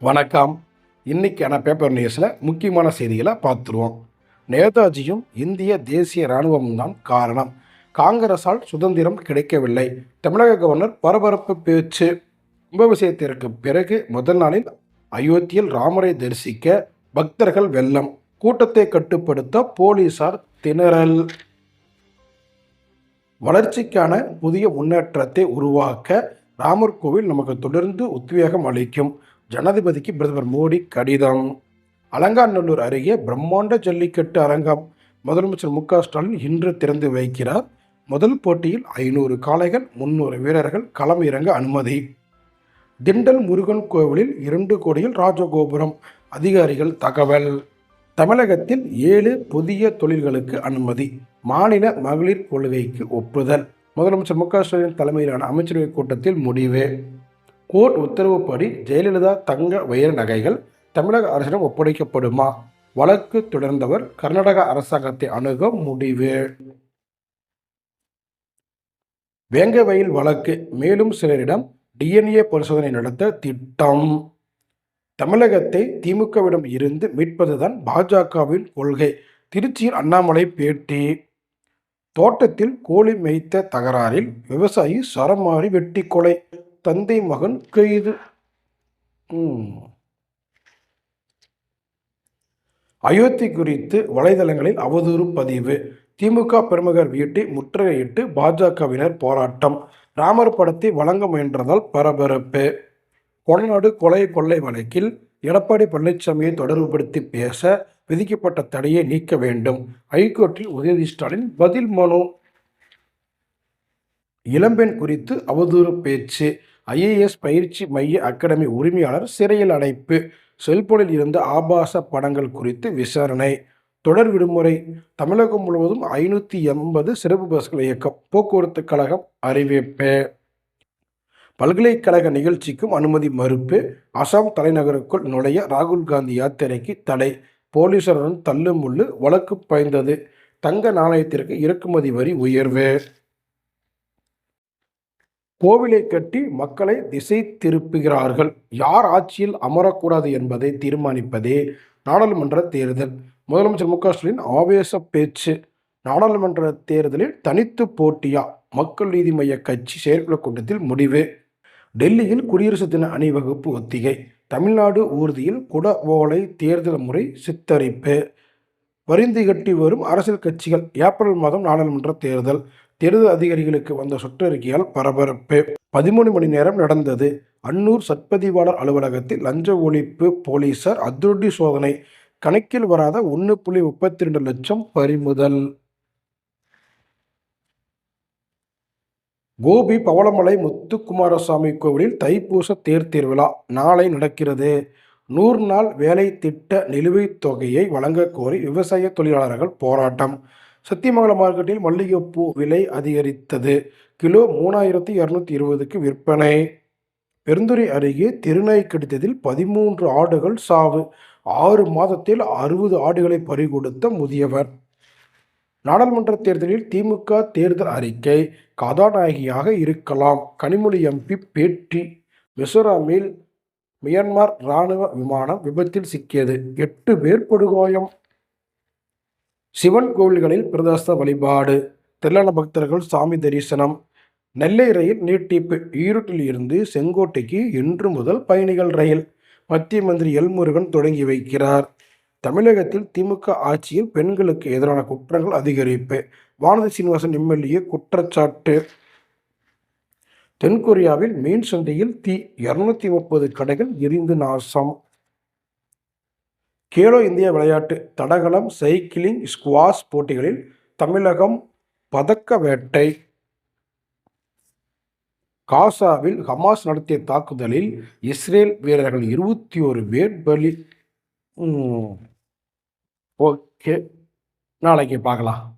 வணக்கம். இன்றைக்கான பேப்பர் நியூஸில் முக்கியமான செய்திகளை பார்த்துருவோம். நேதாஜியும் இந்திய தேசிய இராணுவமும் தான் காரணம். காங்கிரஸால் சுதந்திரம் கிடைக்கவில்லை. தமிழக கவர்னர் பரபரப்பு பேச்சு. கும்பாபிஷேகத்திற்கு பிறகு முதல் நாளில் அயோத்தியில் ராமரை தரிசிக்க பக்தர்கள் வெள்ளம். கூட்டத்தை கட்டுப்படுத்த போலீசார் திணறல். வளர்ச்சிக்கான புதிய முன்னேற்றத்தை உருவாக்க ராமர் கோவில் நமக்கு தொடர்ந்து உத்வேகம் அளிக்கும். ஜனாதிபதிக்கு பிரதமர் மோடி கடிதம். அலங்காநல்லூர் அருகே பிரம்மாண்ட ஜல்லிக்கட்டு அரங்கம். முதலமைச்சர் மு க ஸ்டாலின் இன்று திறந்து வைக்கிறார். முதல் போட்டியில் ஐநூறு காளைகள் முன்னூறு வீரர்கள் களம் இறங்க அனுமதி. திண்டல் முருகன் கோவிலில் இரண்டு கோடியில் ராஜகோபுரம். அதிகாரிகள் தகவல். தமிழகத்தில் ஏழு புதிய தொழில்களுக்கு அனுமதி. மாநில மகளிர் கொள்கைக்கு ஒப்புதல். முதலமைச்சர் மு க ஸ்டாலின் தலைமையிலான அமைச்சரவைக் கூட்டத்தில் முடிவு. கோர்ட் உத்தரவுப்படி ஜெயலலிதா தங்க வைர நகைகள் தமிழக அரசிடம் ஒப்படைக்கப்படுமா? வழக்கு தொடர்ந்தவர் கர்நாடக அரசாங்கத்தை அணுக முடிவு. வேங்கவயில் வழக்கு மேலும் சிலரிடம் டிஎன்ஏ பரிசோதனை நடத்த திட்டம். தமிழகத்தை திமுகவிடம் இருந்து மீட்பதுதான் பாஜகவின் கொள்கை. திருச்சியில் அண்ணாமலை பேட்டி. தோட்டத்தில் கோழி மேய்த்த தகராறில் விவசாயி சரமாரி வெட்டி கொலை. தந்தை மகன் கைது. அயோத்தி குறித்து வலைதளங்களில் அவதூறு பதிவு. திமுக பிரமுகர் வீட்டை முற்றுகையிட்டு பாஜகவினர் போராட்டம். ராமர் படத்தை வழங்க முயன்றதால் பரபரப்பு. கொடநாடு கொலை கொள்ளை வழக்கில் எடப்பாடி பழனிசாமியை தொடர்புபடுத்தி பேச விதிக்கப்பட்ட தடையை நீக்க வேண்டும். ஹைகோர்ட்டில் உதயநிதி ஸ்டாலின் பதில் மனு. இளம்பெண் குறித்து அவதூறு பேச்சு. ஐஏஎஸ் பயிற்சி மைய அகாடமி உரிமையாளர் சிறையில் அடைப்பு. செல்போனில் இருந்த ஆபாச படங்கள் குறித்து விசாரணை. தொடர் விடுமுறை. தமிழகம் முழுவதும் ஐநூற்றி எண்பது சிறப்பு பஸ்கள் இயக்கம். போக்குவரத்து கழகம் அறிவிப்பு. பல்கலைக்கழக நிகழ்ச்சிக்கும் அனுமதி மறுப்பு. அசாம் தலைநகருக்குள் நுழைய ராகுல் காந்தி யாத்திரைக்கு தடை. போலீசாருடன் தள்ளுமுள்ளு. வழக்கு பாய்ந்தது. தங்க நாணயத்திற்கு இறக்குமதி வரி உயர்வு. கோவிலை கட்டி மக்களை திசை திருப்புகிறார்கள். யார் ஆட்சியில் அமரக்கூடாது என்பதை தீர்மானிப்பதே நாடாளுமன்ற தேர்தல். முதலமைச்சர் மு க ஸ்டாலின் ஆவேச பேச்சு. நாடாளுமன்ற தேர்தலில் தனித்து போட்டியா? மக்கள் நீதி மைய கட்சி செயற்குழு கூட்டத்தில் முடிவு. டெல்லியில் குடியரசு தின அணிவகுப்பு ஒத்திகை. தமிழ்நாடு ஊர்தியில் குட ஓலை தேர்தல் முறை சித்தரிப்பு. வரிந்து கட்டி வரும் அரசியல் கட்சிகள் ஏப்ரல் மாதம் நாடாளுமன்ற தேர்தல். தேர்தல் அதிகாரிகளுக்கு வந்த சுற்றறிக்கையால் பரபரப்பு. பதிமூணு மணி நேரம் நடந்தது. அன்னூர் சட்பதிவாளர் அலுவலகத்தில் லஞ்ச ஒழிப்பு போலீசார் அதிரடி சோதனை. கணக்கில் வராத ஒன்று புள்ளி முப்பத்தி ரெண்டு லட்சம் பறிமுதல். கோபி பவளமலை முத்துக்குமாரசாமி கோவிலில் தைப்பூச தேர் திருவிழா நாளை நடக்கிறது. நூறு நாள் வேலை திட்ட நிலுவைத் தொகையை வழங்கக்கோரி விவசாய தொழிலாளர்கள் போராட்டம். சத்தியமங்கலம் மார்க்கெட்டில் மல்லிகைப்பூ விலை அதிகரித்தது. கிலோ மூணாயிரத்தி இரநூத்தி இருபதுக்கு விற்பனை. பெருந்துறை அருகே திருநாய் கடித்ததில் பதிமூன்று ஆடுகள் சாவு. ஆறு மாதத்தில் அறுபது ஆடுகளை பறிகொடுத்த முதியவர். நாடாளுமன்ற தேர்தலில் திமுக தேர்தல் அறிக்கை. கதாநாயகியாக இருக்கலாம். கனிமொழி எம்பி பேட்டி. மிசோராமில் மியான்மர் இராணுவ விமானம் விபத்தில் சிக்கியது. எட்டு பேர் படுகாயம். சிவன் கோவில்களில் பிரதோஷ வழிபாடு திரளான பக்தர்கள் சாமி தரிசனம் நெல்லை ரயில் நீட்டிப்பு ஈரோட்டில் இருந்து செங்கோட்டைக்கு இன்று முதல் பயணிகள் ரயில் மத்திய மந்திரி எல் முருகன் தொடங்கி வைக்கிறார். தமிழகத்தில் திமுக ஆட்சியில் பெண்களுக்கு எதிரான குற்றங்கள் அதிகரிப்பு வானதி சீனிவாசன் எம்எல்ஏ குற்றச்சாட்டு. தென்கொரியாவில் மீன் சந்தையில் தீ இருநூத்தி முப்பது கடைகள் எரிந்து நாசம். கேலோ இந்தியா விளையாட்டு தடகளம் சைக்கிளிங் ஸ்குவாஷ் போட்டிகளில் தமிழகம் பதக்க வேட்டை. காசாவில் ஹமாஸ் நடத்திய தாக்குதலில் இஸ்ரேல் வீரர்கள் இருபத்தி ஒரு பேர் பலி. ஓகே. நாளைக்கு பார்க்கலாம்.